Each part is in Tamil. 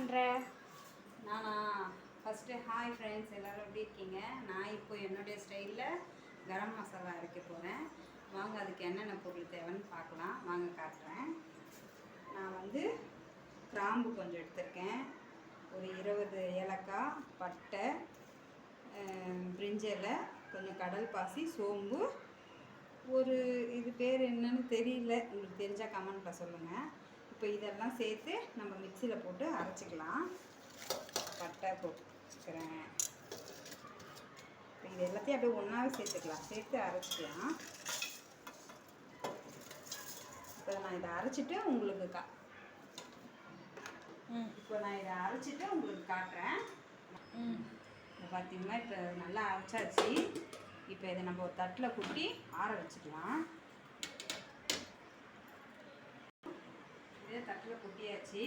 பண்ணுற நானா? ஃபஸ்ட்டு ஹாய் ஃப்ரெண்ட்ஸ் எல்லோரும் எப்படி இருக்கீங்க? நான் இப்போ என்னுடைய ஸ்டைலில் கரம் மசாலா அரைக்க போகிறேன் வாங்க அதுக்கு என்னென்ன பொருள் தேவைன்னு பார்க்கலாம். வாங்க காட்டுறேன். நான் வந்து கிராம்பு கொஞ்சம் எடுத்திருக்கேன். ஒரு இருபது ஏலக்காய் பட்டை பிரிஞ்சலை கொஞ்சம் கடல் பாசி சோம்பு. ஒரு இது பேர் என்னன்னு தெரியல. உங்களுக்கு தெரிஞ்சால் கமெண்ட்டில் சொல்லுங்கள் இப்போ இதெல்லாம் சேர்த்து நம்ம மிக்சியில் போட்டு அரைச்சிக்கலாம். பட்டை போட்டுக்கிறேன் இப்போ இது எல்லாத்தையும் அப்படியே ஒன்றாவே சேர்த்துக்கலாம். சேர்த்து அரைச்சிக்கலாம். இப்போ நான் இதை அரைச்சிட்டு உங்களுக்கு கா இப்போ நான் இதை அரைச்சிட்டு உங்களுக்கு காட்டுறேன். இப்போ பார்த்தீங்கன்னா இப்போ நல்லா அரைச்சாச்சு. இப்போ இதை நம்ம ஒரு தட்டில் கொட்டி ஆற வச்சுக்கலாம். வந்து தட்டில் கொட்டியாச்சு.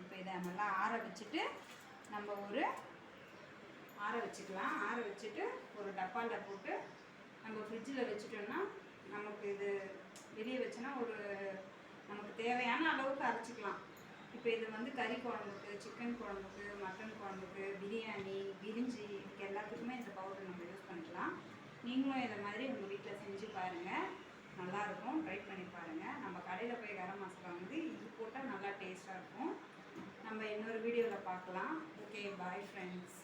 இப்போ இதை நல்லா ஆற வச்சுட்டு நம்ம ஒரு ஆற வச்சுக்கலாம். ஆற வச்சுட்டு ஒரு டப்பாவில் போட்டு நம்ம ஃப்ரிட்ஜில் வச்சுட்டோம்னா நமக்கு இது வெளியே வச்சோன்னா ஒரு நமக்கு தேவையான அளவுக்கு அரைச்சிக்கலாம். இப்போ இது வந்து கறி குழம்புக்கு சிக்கன் குழம்புக்கு மட்டன் குழம்புக்கு பிரியாணி பிரிஞ்சி இதுக்கு எல்லாத்துக்குமே இந்த பவுடர் நம்ம யூஸ் பண்ணிக்கலாம். நீங்களும் இதை மாதிரி உங்கள் வீட்டில் செஞ்சு பாருங்கள் நல்லாயிருக்கும் ட்ரை பண்ணி பாருங்கள் நம்ம கடையில் போய் கரம் மசாலா வந்து இது போட்டால் நல்லா டேஸ்ட்டாக இருக்கும். நம்ம இன்னொரு வீடியோவில் பார்க்கலாம் ஓகே பாய் ஃப்ரெண்ட்ஸ்